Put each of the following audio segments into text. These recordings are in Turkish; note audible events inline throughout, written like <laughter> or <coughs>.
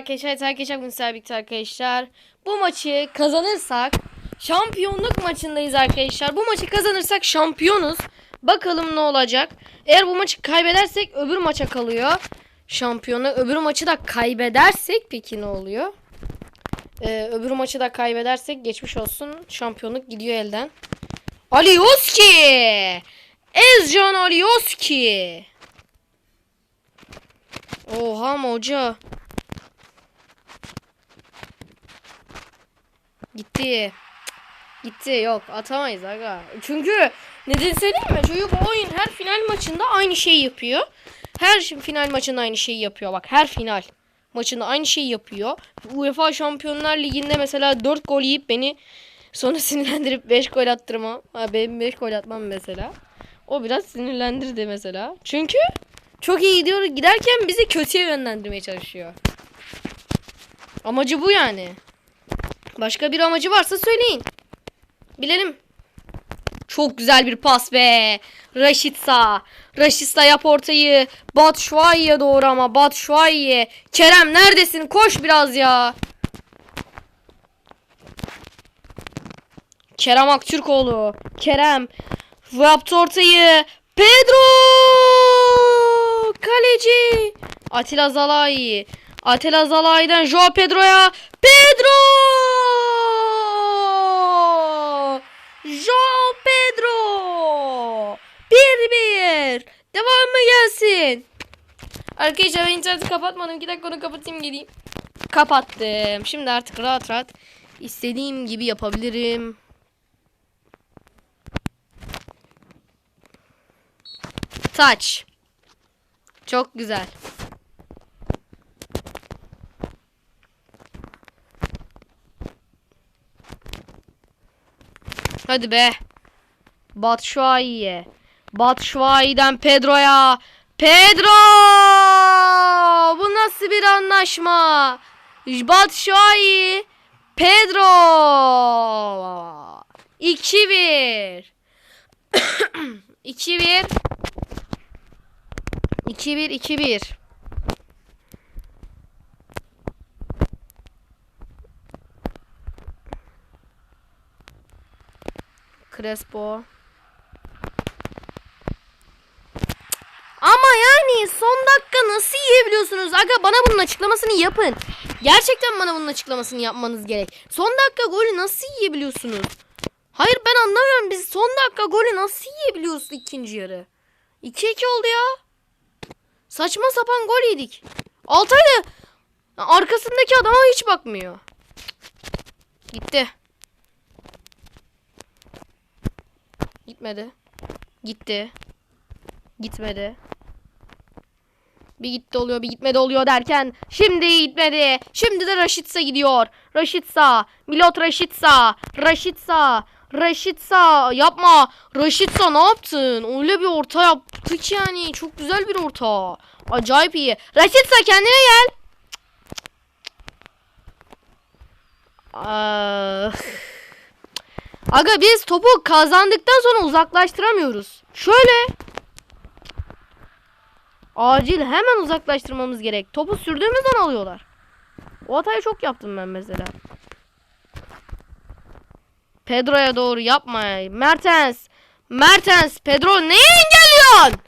arkadaşlar. Evet arkadaşlar bugün birlikte arkadaşlar. Bu maçı kazanırsak şampiyonluk maçındayız arkadaşlar. Bu maçı kazanırsak şampiyonuz. Bakalım ne olacak. Eğer bu maçı kaybedersek öbür maça kalıyor. Şampiyonu. Öbür maçı da kaybedersek peki ne oluyor? Ee, öbür maçı da kaybedersek geçmiş olsun. Şampiyonluk gidiyor elden. Alioski! Ezcan Alioski! Oha hoca. Gitti. Gitti yok atamayız aga. Çünkü neden söyleyeyim mi? Bu oyun her final maçında aynı şeyi yapıyor. Her final maçında aynı şeyi yapıyor. Bak her final maçında aynı şeyi yapıyor. UEFA Şampiyonlar Ligi'nde mesela 4 gol yiyip beni sonra <laughs> sinirlendirip 5 gol attırmam. Ha, benim 5 gol atmam mesela. O biraz sinirlendirdi mesela. Çünkü çok iyi gidiyor giderken bizi kötüye yönlendirmeye çalışıyor. Amacı bu yani. Başka bir amacı varsa söyleyin. Bilelim. Çok güzel bir pas be. Raşitsa. Raşitsa yap ortayı. Batshuayi'ye doğru ama. Batshuayi. Kerem neredesin? Koş biraz ya. Kerem Aktürkoğlu. Kerem. Yaptı ortayı. Pedro! Kaleci. Atilla Zalai. Atilla Zalai'den Joao Pedro'ya. Pedro! Joao Pedro! 1-1. Devamı gelsin. Arkadaşlar ben interneti kapatmadım. 2 dakika onu kapatayım geleyim. Kapattım. Şimdi artık rahat rahat istediğim gibi yapabilirim. Taç. Çok güzel. Hadi be. Batshuayi'ye. Batshuayi'den Pedro'ya. Pedro! Bu nasıl bir anlaşma? Batshuayi. Pedro! 2-1. 2-1. 2-1 2-1. Crespo. Ama yani son dakika nasıl yiyebiliyorsunuz? Aga bana bunun açıklamasını yapın. Gerçekten bana bunun açıklamasını yapmanız gerek. Son dakika golü nasıl yiyebiliyorsunuz? Hayır ben anlamıyorum. Biz son dakika golü nasıl yiyebiliyoruz ikinci yarı? 2-2 oldu ya. Saçma sapan gol yedik. Altay da arkasındaki adama hiç bakmıyor. Gitti. Gitmedi. Gitti. Gitmedi. Bir gitti oluyor bir gitmedi oluyor derken şimdi gitmedi. Şimdi de Raşitsa gidiyor. Raşitsa. Milot Raşitsa. Raşitsa. Raşitsa yapma. Raşitsa ne yaptın? Öyle bir orta yaptık ki yani. Çok güzel bir orta. Acayip iyi. Raşitsa kendine gel. Ah. Aga biz topu kazandıktan sonra uzaklaştıramıyoruz. Şöyle. Acil hemen uzaklaştırmamız gerek. Topu sürdüğümüzden alıyorlar. O hatayı çok yaptım ben mesela. Pedro'ya doğru yapma. Mertens. Mertens. Pedro neye engelliyorsun?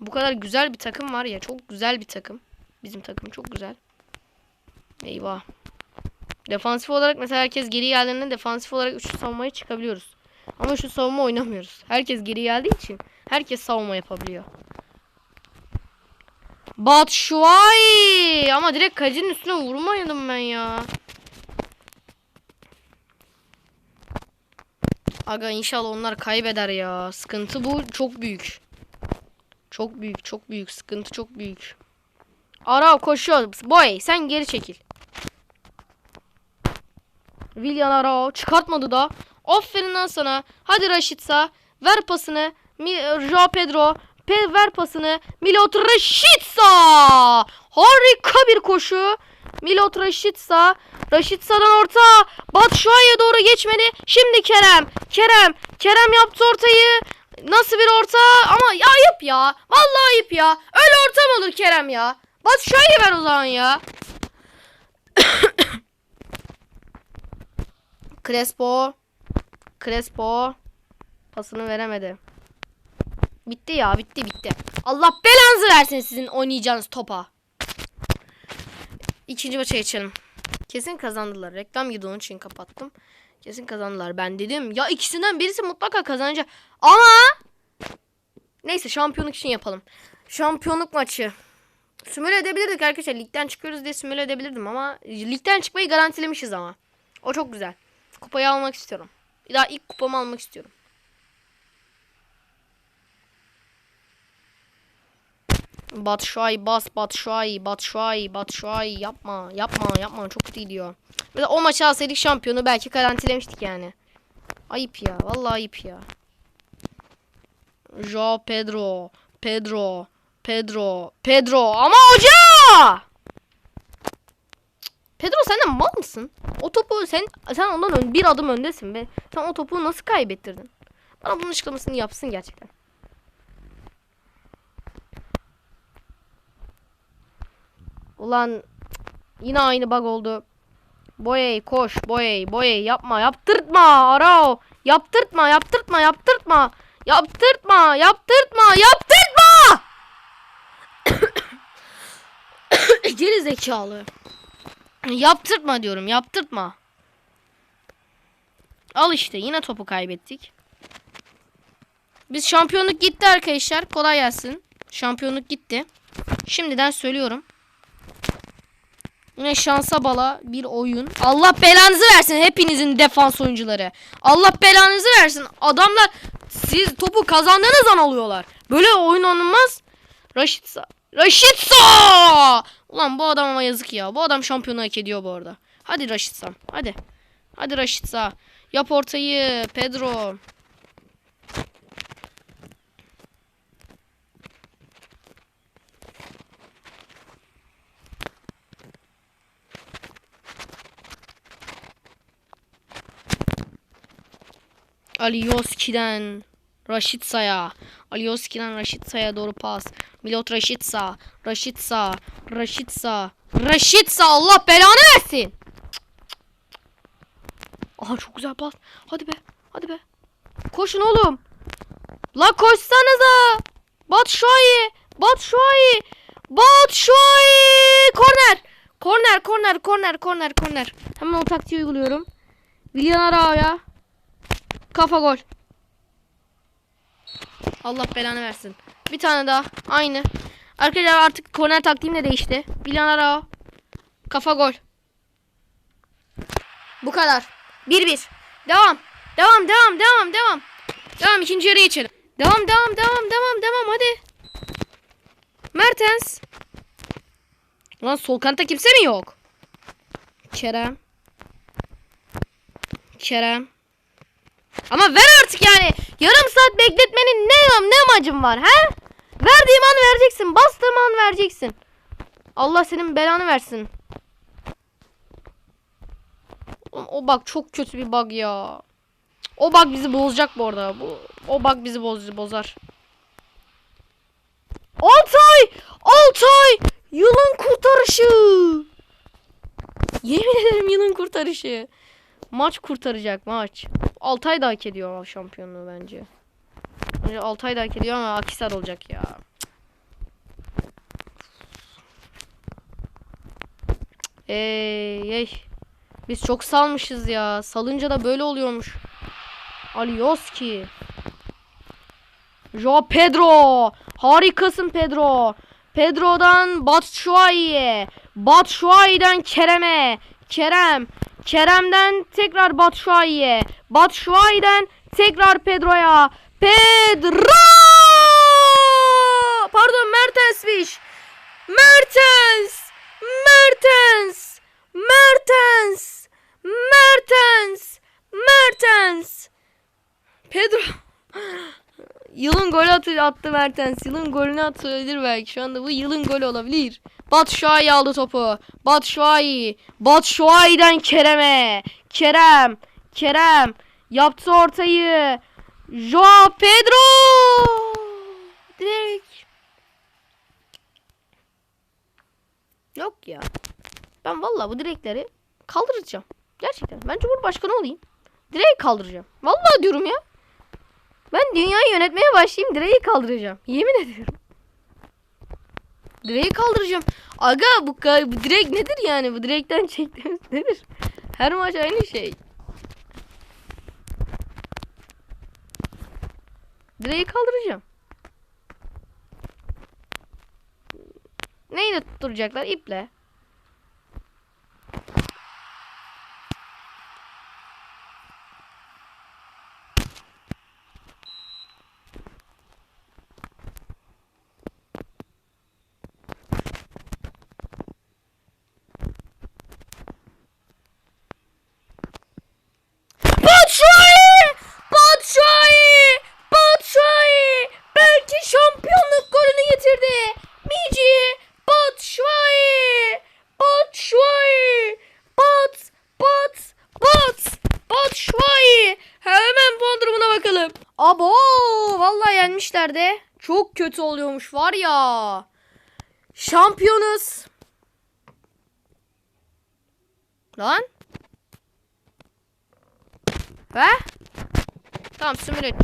Bu kadar güzel bir takım var ya. Çok güzel bir takım. Bizim takım çok güzel. Eyvah. Defansif olarak mesela herkes geri geldiğinde defansif olarak üçlü savunmaya çıkabiliyoruz. Ama şu savunma oynamıyoruz. Herkes geri geldiği için herkes savunma yapabiliyor. Batshuayi ama direkt kalecinin üstüne vurmayalım ben ya. Aga inşallah onlar kaybeder ya. Sıkıntı bu çok büyük. Çok büyük, çok büyük. Sıkıntı çok büyük. Ara koşuyor. Boy sen geri çekil. Willian Arao çıkartmadı da. Aferin lan sana. Hadi Raşitsa. Ver pasını. Mi Joao Pedro. Pe ver pasını. Milot Raşitsa. Harika bir koşu. Milot Raşitsa. Raşitsa'dan orta. Batshuayi'ye doğru geçmedi. Şimdi Kerem. Kerem. Kerem yaptı ortayı. Nasıl bir orta? Ama ya ayıp ya. Vallahi ayıp ya. Öyle orta mı olur Kerem ya? Batu Şua'yı ver o zaman ya. <coughs> Crespo. Crespo. Pasını veremedi. Bitti ya bitti bitti. Allah belanızı versin sizin oynayacağınız topa. İkinci maça geçelim. Kesin kazandılar. Reklam girdi onun için kapattım. Kesin kazandılar. Ben dedim ya ikisinden birisi mutlaka kazanacak. Ama neyse şampiyonluk için yapalım. Şampiyonluk maçı. Simüle edebilirdik arkadaşlar. Ligden çıkıyoruz diye simüle edebilirdim ama ligden çıkmayı garantilemişiz ama. O çok güzel. Kupayı almak istiyorum. Bir daha ilk kupamı almak istiyorum. Batshuayi bas Batshuayi Batshuayi Batshuayi yapma yapma yapma çok kötü gidiyor. Mesela o maçı alsaydık şampiyonu belki garantilemiştik yani. Ayıp ya vallahi ayıp ya. Joao Pedro Pedro Pedro Pedro ama hoca! Pedro sen de mal mısın? O topu sen sen ondan ön, bir adım öndesin ve sen o topu nasıl kaybettirdin? Bana bunun açıklamasını yapsın gerçekten. Ulan yine aynı bug oldu. Boyey koş boyey boyey yapma yaptırtma Arao yaptırtma yaptırtma yaptırtma yaptırtma yaptırtma yaptırtma <coughs> <coughs> Geri zekalı yaptırtma diyorum yaptırtma Al işte yine topu kaybettik Biz şampiyonluk gitti arkadaşlar kolay gelsin Şampiyonluk gitti Şimdiden söylüyorum Yine şansa bala bir oyun. Allah belanızı versin hepinizin defans oyuncuları. Allah belanızı versin. Adamlar siz topu kazandığınız an alıyorlar. Böyle oyun oynanmaz. Raşitsa. Raşitsa! Ulan bu adam ama yazık ya. Bu adam şampiyonu hak ediyor bu arada. Hadi Raşitsa. Hadi. Hadi Raşitsa. Yap ortayı. Pedro. Alioski'den Raşitsa'ya. Alioski'den Raşitsa'ya doğru pas. Milot Raşitsa. Raşitsa. Raşitsa. Raşitsa Allah belanı versin. Aha çok güzel pas. Hadi be. Hadi be. Koşun oğlum. La koşsanıza. Batshuayi. Batshuayi. Batshuayi. Korner. Korner, korner, korner, korner, korner. Hemen o taktiği uyguluyorum. Willian Arao'ya. Kafa gol. Allah belanı versin. Bir tane daha. Aynı. Arkadaşlar artık korner taktiğim de değişti. Bilan Arao. Kafa gol. Bu kadar. 1-1. Devam. Devam devam devam devam. Devam ikinci yarıya geçelim. Devam devam devam devam devam hadi. Mertens. Lan sol kanatta kimse mi yok? Kerem. Kerem. Ama ver artık yani. Yarım saat bekletmenin ne ne amacın var he? Verdiğim an vereceksin. Bastığım an vereceksin. Allah senin belanı versin. O bak çok kötü bir bug ya. O bug bizi bozacak bu arada. Bu o bug bizi boz, bozar. Altay! Altay! Yılın kurtarışı! Yemin ederim yılın kurtarışı. Maç kurtaracak maç. Altay da hak ediyor şampiyonluğu bence. Bence Altay da hak ediyor ama Akisar olacak ya. Ey ey. Biz çok salmışız ya. Salınca da böyle oluyormuş. Alioski. Jo Pedro. Harikasın Pedro. Pedro'dan Batshuayi'ye. Batshuayi'den Kerem'e. Kerem. Kerem'den tekrar Batshuayi'ye. Batshuayi'den tekrar Pedro'ya. Pedro! Pardon Mertens'miş. Mertens! Mertens! Mertens! Mertens! Mertens! Pedro Yılın golü attı, attı Mertens. Yılın golünü atabilir belki. Şu anda bu yılın golü olabilir. Batshuayi aldı topu. Batshuayi. Batshuayi'den Kerem'e. Kerem. Kerem. Yaptı ortayı. Joao Pedro. Direkt. Yok ya. Ben vallahi bu direkleri kaldıracağım. Gerçekten. Ben Cumhurbaşkanı olayım. Direği kaldıracağım. Vallahi diyorum ya. Ben dünyayı yönetmeye başlayayım direği kaldıracağım. Yemin ediyorum. Direği kaldıracağım. Aga bu, bu direk nedir yani? Bu direkten çektiğimiz nedir? Her maç aynı şey. Direği kaldıracağım. Neyle tutturacaklar? İple. Batshuayi! Batshuayi! Batshuayi! Belki şampiyonluk golünü getirdi. Mici Batshuayi! Batshuayi! Bat! Bat! Bat! Batshuayi! Hemen puan durumuna bakalım. Abo! Vallahi yenmişler de. Çok kötü oluyormuş var ya. Şampiyonuz. Lan. He? Tamam edeceğim.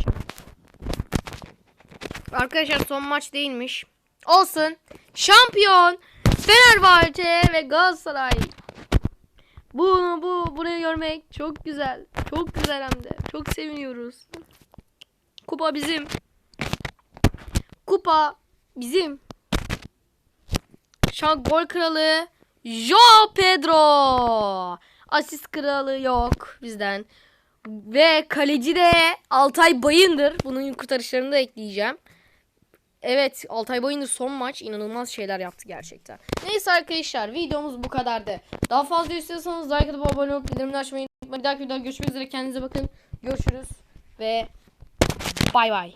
Arkadaşlar son maç değilmiş. Olsun. Şampiyon Fenerbahçe ve Galatasaray. Bunu bu burayı görmek çok güzel. Çok güzel hem de. Çok seviniyoruz. Kupa bizim. Kupa bizim. Şu an gol kralı Joao Pedro. Asist kralı yok bizden. Ve kaleci de Altay Bayındır. Bunun kurtarışlarını da ekleyeceğim. Evet Altay Bayındır son maç inanılmaz şeyler yaptı gerçekten. Neyse arkadaşlar videomuz bu kadardı. Daha fazla istiyorsanız like atıp abone olup bildirimleri açmayı unutmayın. Bir dahaki videoda görüşmek üzere kendinize bakın. Görüşürüz ve Bye bye.